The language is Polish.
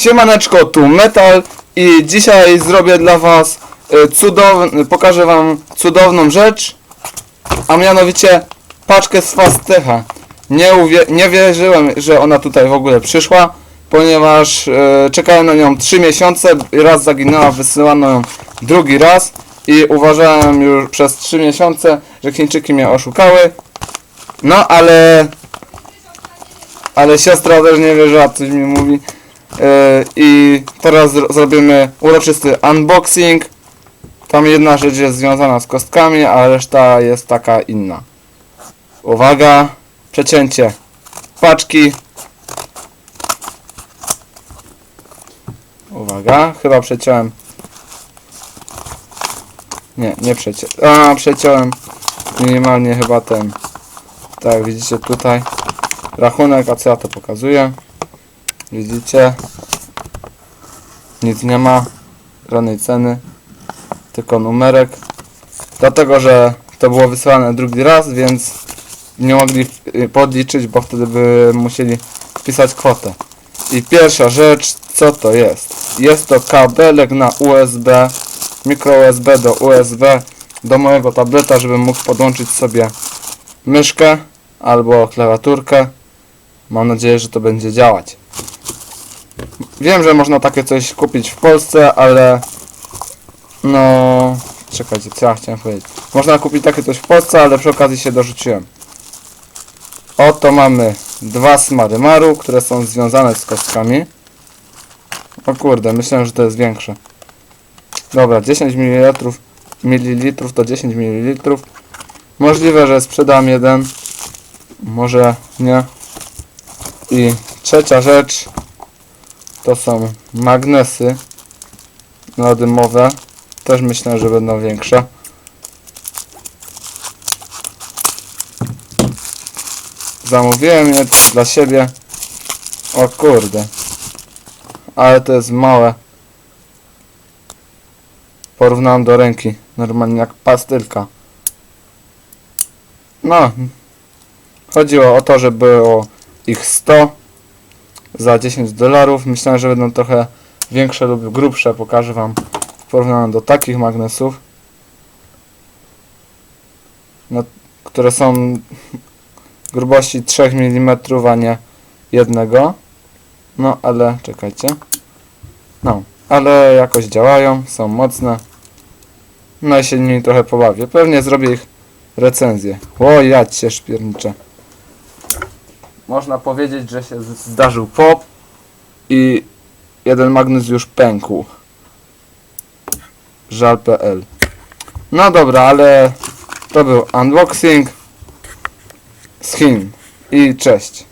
Siemaneczko, tu Metal i dzisiaj zrobię dla was y, cudowny, pokażę wam cudowną rzecz, a mianowicie paczkę z Fastecha. Nie, nie wierzyłem, że ona tutaj w ogóle przyszła, ponieważ y, czekałem na nią 3 miesiące, raz zaginęła, wysyłano ją drugi raz i uważałem już przez 3 miesiące, że Chińczyki mnie oszukały. No ale ale siostra też nie wierzyła, coś mi mówi. Yy, I teraz zro- zrobimy uroczysty unboxing. Tam jedna rzecz jest związana z kostkami, a reszta jest taka inna. Uwaga, przecięcie paczki. Uwaga, chyba przeciąłem. Nie, nie przeciąłem. A, przeciąłem minimalnie chyba ten. Tak, widzicie tutaj rachunek, a co ja to pokazuję? Widzicie? Nic nie ma, żadnej ceny, tylko numerek. Dlatego, że to było wysłane drugi raz, więc nie mogli y, podliczyć, bo wtedy by musieli wpisać kwotę. I pierwsza rzecz, co to jest? Jest to kabelek na USB, mikro USB do USB do mojego tableta, żebym mógł podłączyć sobie myszkę albo klawiaturkę. Mam nadzieję, że to będzie działać. Wiem, że można takie coś kupić w Polsce, ale no czekajcie, co ja chciałem powiedzieć. Można kupić takie coś w Polsce, ale przy okazji się dorzuciłem. Oto mamy dwa Smarymaru, które są związane z kostkami. O kurde, myślałem, że to jest większe. Dobra, 10 ml mililitrów to 10 ml. Możliwe, że sprzedam jeden. Może nie. I trzecia rzecz to są magnesy nadymowe. Też myślę, że będą większe. Zamówiłem je dla siebie. O kurde. Ale to jest małe. Porównałem do ręki. Normalnie jak pastylka. No. Chodziło o to, że było ich 100 za 10 dolarów. Myślałem, że będą trochę większe lub grubsze. Pokażę Wam w porównaniu do takich magnesów. No, które są grubości 3 mm, a nie jednego. No, ale czekajcie. No, ale jakoś działają, są mocne. No i się nimi trochę pobawię. Pewnie zrobię ich recenzję. O, ja cię szpierniczę. Można powiedzieć, że się zdarzył pop i jeden magnes już pękł. Żal.pl No dobra, ale to był unboxing z Chin i cześć.